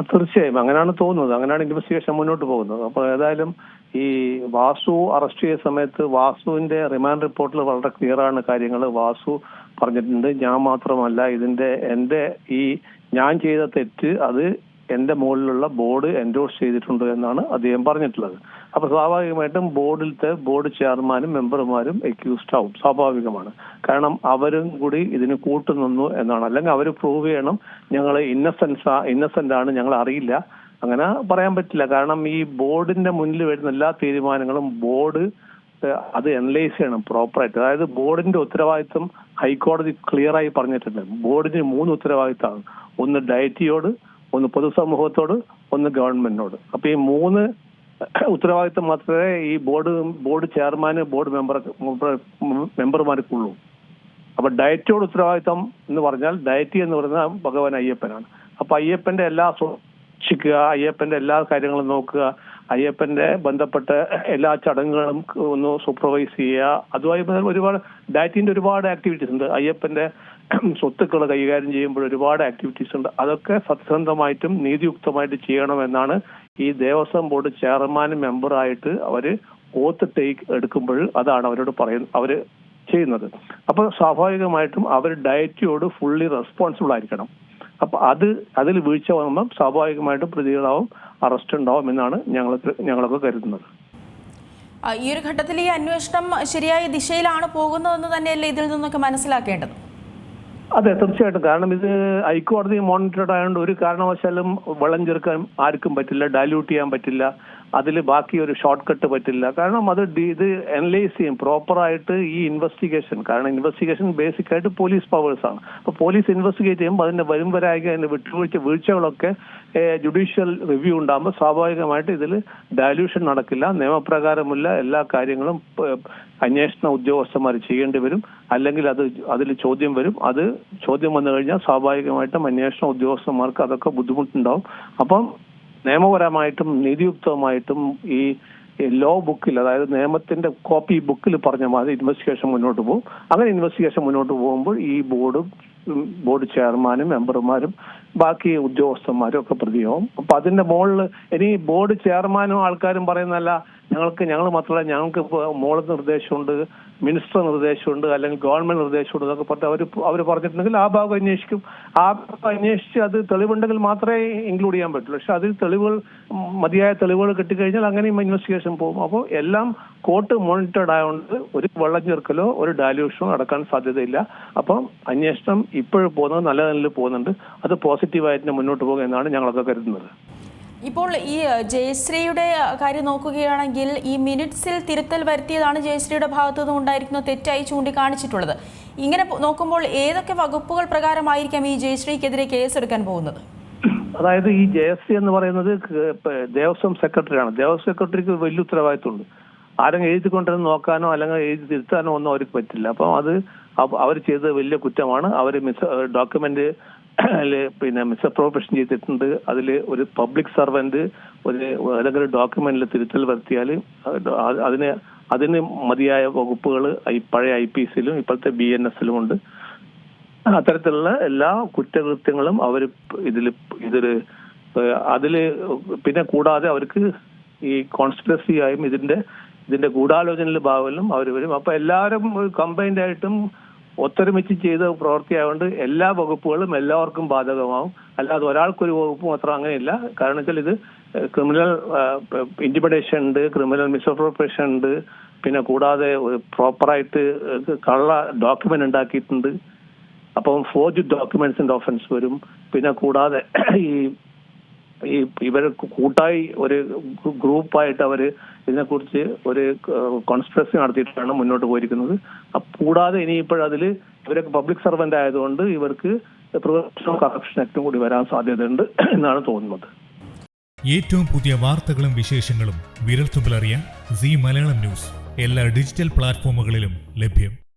തീർച്ചയായും. അങ്ങനെയാണ് തോന്നുന്നത്. അങ്ങനെയാണ് ഇൻവെസ്റ്റിഗേഷൻ മുന്നോട്ട് പോകുന്നത്. അപ്പോൾ ഏതായാലും ഈ വാസു അറസ്റ്റ് ചെയ്ത സമയത്ത് വാസുവിന്റെ റിമാൻഡ് റിപ്പോർട്ടിൽ വളരെ ക്ലിയർ ആണ് കാര്യങ്ങൾ വാസു പറഞ്ഞിട്ടുണ്ട്. ഞാൻ മാത്രമല്ല ഇതിന്റെ എന്റെ ഈ ഞാൻ ചെയ്ത തെറ്റ് അത് എന്റെ മുകളിലുള്ള ബോർഡ് എൻഡോഴ്സ് ചെയ്തിട്ടുണ്ട് എന്നാണ് അദ്ദേഹം പറഞ്ഞിട്ടുള്ളത്. അപ്പൊ സ്വാഭാവികമായിട്ടും ബോർഡിലത്തെ ബോർഡ് ചെയർമാനും മെമ്പർമാരും അക്യൂസ്ഡ് ആവും. സ്വാഭാവികമാണ്. കാരണം അവരും കൂടി ഇതിന് കൂട്ടുനിന്നു എന്നാണ്. അല്ലെങ്കിൽ അവർ പ്രൂവ് ചെയ്യണം ഞങ്ങൾ ഇന്നസെൻസ് ഇന്നസെന്റ് ആണ് ഞങ്ങൾ അറിയില്ല. അങ്ങനെ പറയാൻ പറ്റില്ല. കാരണം ഈ ബോർഡിന്റെ മുന്നിൽ വരുന്ന എല്ലാ തീരുമാനങ്ങളും ബോർഡ് അത് അനലൈസ് ചെയ്യണം പ്രോപ്പറായിട്ട് അതായത് ബോർഡിന്റെ ഉത്തരവാദിത്വം ഹൈക്കോടതി ക്ലിയർ ആയി പറഞ്ഞിട്ടുണ്ട്. ബോർഡിന് മൂന്ന് ഉത്തരവാദിത്തമാണ് ഒന്ന് ഡയറ്റിയോട് ഒന്ന് പൊതുസമൂഹത്തോട് ഒന്ന് ഗവൺമെന്റിനോട്. അപ്പൊ ഈ മൂന്ന് ഉത്തരവാദിത്തം മാത്രമേ ഈ ബോർഡ് ബോർഡ് ചെയർമാന് ബോർഡ് മെമ്പർ മെമ്പർമാർക്കുള്ളൂ. അപ്പൊ ഡയറ്റോട് ഉത്തരവാദിത്തം എന്ന് പറഞ്ഞാൽ ഡയറ്റി എന്ന് പറയുന്ന ഭഗവാൻ അയ്യപ്പനാണ്. അപ്പൊ അയ്യപ്പന്റെ എല്ലാ സൂക്ഷിക്കുക അയ്യപ്പന്റെ എല്ലാ കാര്യങ്ങളും നോക്കുക അയ്യപ്പന്റെ ബന്ധപ്പെട്ട എല്ലാ ചടങ്ങുകളും ഒന്ന് സൂപ്പർവൈസ് ചെയ്യുക. അതുമായി ഒരുപാട് ഡയറ്റിന്റെ ഒരുപാട് ആക്ടിവിറ്റീസ് ഉണ്ട്. അയ്യപ്പന്റെ സ്വത്തുക്കൾ കൈകാര്യം ചെയ്യുമ്പോൾ ഒരുപാട് ആക്ടിവിറ്റീസ് ഉണ്ട്. അതൊക്കെ സത്യസന്ധമായിട്ടും നീതിയുക്തമായിട്ട് ചെയ്യണമെന്നാണ് ഈ ദേവസ്വം ബോർഡ് ചെയർമാനും മെമ്പറായിട്ട് അവർ ഓത്ത് ടേക്ക് എടുക്കുമ്പോൾ അതാണ് അവരോട് പറയുന്നത് അവർ ചെയ്യുന്നത്. അപ്പോൾ സ്വാഭാവികമായിട്ടും അവർ ഡയറ്റിയോട് ഫുള്ളി റെസ്പോൺസിബിൾ ആയിരിക്കണം. അപ്പൊ അത് അതിൽ വീഴ്ച വന്നാൽ സ്വാഭാവികമായിട്ടും പ്രതികളാവും അറസ്റ്റ് ഉണ്ടാവും എന്നാണ് ഞങ്ങൾക്ക് ഞങ്ങളൊക്കെ കരുതുന്നത്. ഈ ഒരു ഘട്ടത്തിൽ ഈ അന്വേഷണം ശരിയായ ദിശയിലാണ് പോകുന്നതെന്ന് തന്നെയല്ലേ ഇതിൽ നിന്നൊക്കെ മനസ്സിലാക്കേണ്ടത്? അതെ തീർച്ചയായിട്ടും. കാരണം ഇത് ഹൈക്കോടതി മോണിറ്റർഡ് ആയതുകൊണ്ട് ഒരു കാരണവശാലും വെള്ളം ചേർക്കാൻ ആർക്കും പറ്റില്ല ഡൈല്യൂട്ട് ചെയ്യാൻ പറ്റില്ല അതിൽ ബാക്കി ഒരു ഷോർട്ട് കട്ട് പറ്റില്ല. കാരണം അത് ഇത് അനലൈസ് ചെയ്യും പ്രോപ്പറായിട്ട് ഈ ഇൻവെസ്റ്റിഗേഷൻ കാരണം ഇൻവെസ്റ്റിഗേഷൻ ബേസിക് ആയിട്ട് പോലീസ് പവേഴ്സ് ആണ്. പോലീസ് ഇൻവെസ്റ്റിഗേറ്റ് ചെയ്യുമ്പോൾ അതിന്റെ വരും വരായിക അതിന്റെ വിട്ടുവീഴ്ച വീഴ്ചകളൊക്കെ ജുഡീഷ്യൽ റിവ്യൂ ഉണ്ടാകുമ്പോൾ സ്വാഭാവികമായിട്ട് ഇതിൽ ഡയല്യൂഷൻ നടക്കില്ല നിയമപ്രകാരമുള്ള എല്ലാ കാര്യങ്ങളും അന്വേഷണ ഉദ്യോഗസ്ഥന്മാർ ചെയ്യേണ്ടി വരും. അല്ലെങ്കിൽ അത് അതിൽ ചോദ്യം വരും. അത് ചോദ്യം വന്നു കഴിഞ്ഞാൽ സ്വാഭാവികമായിട്ടും അന്വേഷണ ഉദ്യോഗസ്ഥന്മാർക്ക് അതൊക്കെ ബുദ്ധിമുട്ടുണ്ടാവും. അപ്പം നിയമപരമായിട്ടും നീതിയുക്തമായിട്ടും ഈ ലോ ബുക്കിൽ അതായത് നിയമത്തിന്റെ കോപ്പി ബുക്കിൽ പറഞ്ഞ മാതിരി ഇൻവെസ്റ്റിഗേഷൻ മുന്നോട്ട് പോകും. അങ്ങനെ ഇൻവെസ്റ്റിഗേഷൻ മുന്നോട്ട് പോകുമ്പോൾ ഈ ബോർഡും ബോർഡ് ചെയർമാനും മെമ്പർമാരും ബാക്കി ഉദ്യോഗസ്ഥന്മാരും ഒക്കെ പ്രതിയാവും. അപ്പൊ അതിന്റെ മുകളിൽ ഇനി ബോർഡ് ചെയർമാനും ആൾക്കാരും പറയുന്നതല്ല ഞങ്ങൾക്ക് ഞങ്ങൾ മാത്രമല്ല ഞങ്ങൾക്ക് ഇപ്പോൾ മോൾ നിർദ്ദേശമുണ്ട് മിനിസ്റ്റർ നിർദ്ദേശമുണ്ട് അല്ലെങ്കിൽ ഗവൺമെന്റ് നിർദ്ദേശമുണ്ട് എന്നൊക്കെ പറഞ്ഞ് അവർ അവർ പറഞ്ഞിട്ടുണ്ടെങ്കിൽ ആ ഭാഗം അന്വേഷിക്കും. ആ ഭാഗം അന്വേഷിച്ച് അത് തെളിവുണ്ടെങ്കിൽ മാത്രമേ ഇൻക്ലൂഡ് ചെയ്യാൻ പറ്റുള്ളൂ പക്ഷെ അതിൽ തെളിവുകൾ മതിയായ തെളിവുകൾ കിട്ടിക്കഴിഞ്ഞാൽ അങ്ങനെയും ഇൻവെസ്റ്റിഗേഷൻ പോകും. അപ്പോൾ എല്ലാം കോർട്ട് മോണിറ്റേഡ് ആയതുകൊണ്ട് ഒരു വെള്ളം ചേർക്കലോ ഒരു ഡാല്യൂഷനോ നടക്കാൻ സാധ്യതയില്ല. അപ്പം അന്വേഷണം ഇപ്പോഴും പോകുന്നത് നല്ല നിലയിൽ പോകുന്നുണ്ട്. അത് പോസിറ്റീവായിട്ട് മുന്നോട്ട് പോകും എന്നാണ് ഞങ്ങളൊക്കെ കരുതുന്നത്. ഇപ്പോൾ ഈ ജയശ്രീയുടെ കാര്യം നോക്കുകയാണെങ്കിൽ ഈ മിനിറ്റ്സിൽ തിരുത്തൽ വരുത്തിയതാണ് ജയശ്രീയുടെ ഭാഗത്തു നിന്നും ഉണ്ടായിരിക്കുന്ന തെറ്റായി ചൂണ്ടിക്കാണിച്ചിട്ടുള്ളത്. ഇങ്ങനെ നോക്കുമ്പോൾ ഏതൊക്കെ വകുപ്പുകൾ പ്രകാരമായിരിക്കാം ഈ ജയശ്രീക്കെതിരെ കേസെടുക്കാൻ പോകുന്നത്? അതായത് ഈ ജയശ്രീ എന്ന് പറയുന്നത് ദേവസ്വം സെക്രട്ടറിയാണ്. ദേവസ്വം സെക്രട്ടറിക്ക് വലിയ ഉത്തരവാദിത്തമുണ്ട് ആരും എഴുതി കൊണ്ടുവന്ന് നോക്കാനോ അല്ലെങ്കിൽ എഴുതി തിരുത്താനോ ഒന്നും അവർക്ക് പറ്റില്ല. അപ്പം അത് അവർ ചെയ്തത് വലിയ കുറ്റമാണ്. അവർ മിസ് ഡോക്യുമെന്റ് പിന്നെ മിസ്അപ്രോപ്രേഷൻ ചെയ്തിട്ടുണ്ട്. അതിൽ ഒരു പബ്ലിക് സർവന്റ് ഒരു അല്ലെങ്കിൽ ഡോക്യുമെന്റിൽ തിരുത്തൽ വരുത്തിയാൽ അതിന് അതിന് മതിയായ വകുപ്പുകൾ പഴയ ഐ പി സിയിലും ഇപ്പോഴത്തെ ബി എൻ എസിലും ഉണ്ട്. അത്തരത്തിലുള്ള എല്ലാ കുറ്റകൃത്യങ്ങളും അവർ ഇതിൽ ഇതിൽ അതിൽ പിന്നെ കൂടാതെ അവർക്ക് ഈ കോൺസ്പിറസി ആയും ഇതിന്റെ ഇതിന്റെ ഗൂഢാലോചനയിൽ ഭാഗമല്ലും അവർ വരും. അപ്പൊ എല്ലാവരും കമ്പൈൻഡ് ആയിട്ടും ഒത്തൊരുമിച്ച് ചെയ്ത പ്രവൃത്തിയായതുകൊണ്ട് എല്ലാ വകുപ്പുകളും എല്ലാവർക്കും ബാധകമാവും. അല്ലാതെ ഒരാൾക്കൊരു വകുപ്പ് മാത്രം അങ്ങനെയില്ല. കാരണം വെച്ചാൽ ഇത് ക്രിമിനൽ ഇന്റിമിഡേഷൻ ഉണ്ട് ക്രിമിനൽ മിസ്അപ്രോപ്രിയേഷൻ ഉണ്ട്. പിന്നെ കൂടാതെ പ്രോപ്പറായിട്ട് കള്ള ഡോക്യുമെന്റ് ഉണ്ടാക്കിയിട്ടുണ്ട്. അപ്പം ഫോർജ് ഡോക്യുമെന്റ്സിന്റെ ഓഫൻസ് വരും. പിന്നെ കൂടാതെ ഈ ഈ ഇവർ കൂട്ടായി ഒരു ഗ്രൂപ്പായിട്ട് അവർ ഇതിനെക്കുറിച്ച് ഒരു കോൺസ്പിറസി നടത്തിയിട്ടാണ് മുന്നോട്ട് പോയിരിക്കുന്നത്. കൂടാതെ ഇനിയിപ്പോഴതിൽ ഇവരൊക്കെ പബ്ലിക് സർവന്റ് ആയതുകൊണ്ട് ഇവർക്ക് പ്രിവെൻഷൻ കറപ്ഷൻ ആക്ടും കൂടി വരാൻ സാധ്യതയുണ്ട് എന്നാണ് തോന്നുന്നത്. ഏറ്റവും പുതിയ വാർത്തകളും വിശേഷങ്ങളും വിരൽത്തുമ്പിലറിയാൻ സി മലയാളം ന്യൂസ്. എല്ലാ ഡിജിറ്റൽ പ്ലാറ്റ്ഫോമുകളിലും ലഭ്യം.